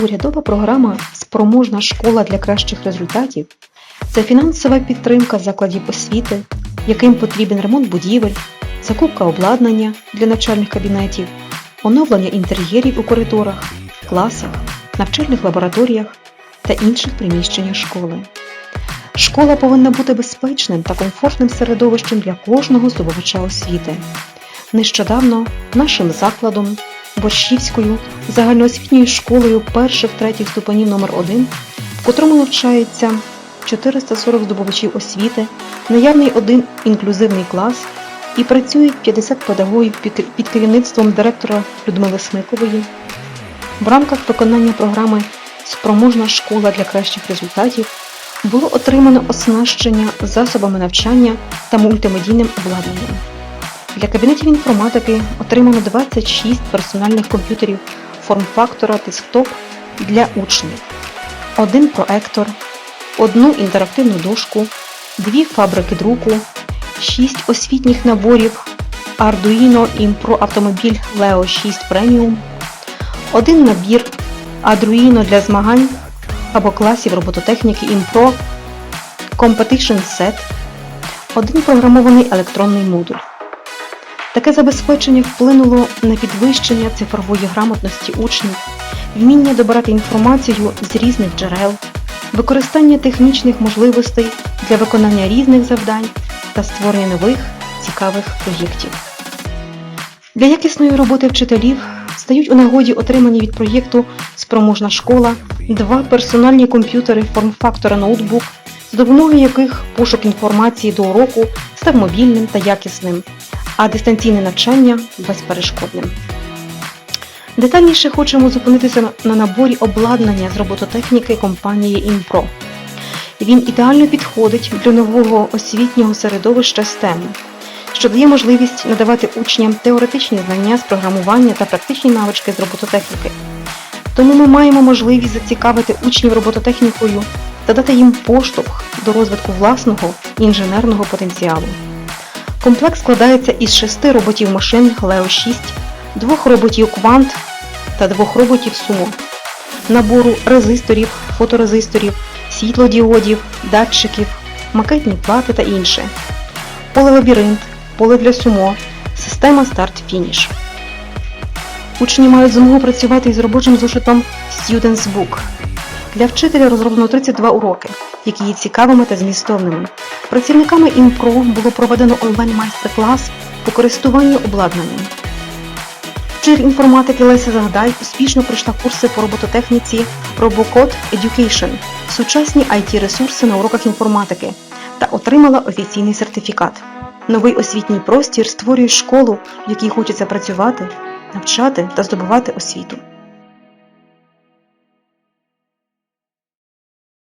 Урядова програма Спроможна школа для кращих результатів це фінансова підтримка закладів освіти, яким потрібен ремонт будівель, закупка обладнання для навчальних кабінетів, оновлення інтер'єрів у коридорах, класах, навчальних лабораторіях та інших приміщеннях школи. Школа повинна бути безпечним та комфортним середовищем для кожного здобувача освіти. Нещодавно нашим закладом Борщівською загальноосвітньою школою перших третіх ступенів номер 1 в котрому навчається 440 здобувачів освіти, наявний один інклюзивний клас і працюють 50 педагогів під керівництвом директора Людмили Смикової. В рамках виконання програми Спроможна школа для кращих результатів було отримано оснащення засобами навчання та мультимедійним обладнанням. Для кабінетів інформатики отримано 26 персональних комп'ютерів форм-фактора десктоп для учнів, один проектор, одну інтерактивну дошку, дві фабрики друку, 6 освітніх наборів Arduino Impro автомобіль Leo 6 Premium, один набір Arduino для змагань або класів робототехніки Impro Competition Set, один програмований електронний модуль. Таке забезпечення вплинуло на підвищення цифрової грамотності учнів, вміння добирати інформацію з різних джерел, використання технічних можливостей для виконання різних завдань та створення нових цікавих проєктів. Для якісної роботи вчителів стають у нагоді отримані від проєкту Спроможна школа два персональні комп'ютери форм-фактора ноутбук, з допомогою яких пошук інформації до уроку став мобільним та якісним, а дистанційне навчання безперешкодним. Детальніше хочемо зупинитися на- на наборі обладнання з робототехніки компанії Impro. Він ідеально підходить для нового освітнього середовища STEM, що дає можливість надавати учням теоретичні знання з програмування та практичні навички з робототехніки. Тому ми маємо можливість зацікавити учнів робототехнікою та дати їм поштовх до розвитку власного інженерного потенціалу. Комплект складається із шести роботів машин Leo 6, двох роботів Quant та двох роботів Sumo, набору резисторів, фоторезисторів, світлодіодів, датчиків, макетні плати та інше, поле лабіринт, поле для сумо, система старт-фініш. Учні мають змогу працювати із робочим зошитом Students Book. Для вчителя розроблено 32 уроки, які є цікавими та змістовними. Працівниками ІМПРО було проведено онлайн-майстер-клас по користуванню обладнанням. Вчитель інформатики Леся Загдай успішно пройшла курси по робототехніці RoboCode Education, сучасні IT-ресурси на уроках інформатики та отримала офіційний сертифікат. Новий освітній простір створює школу, в якій хочеться працювати, навчати та здобувати освіту.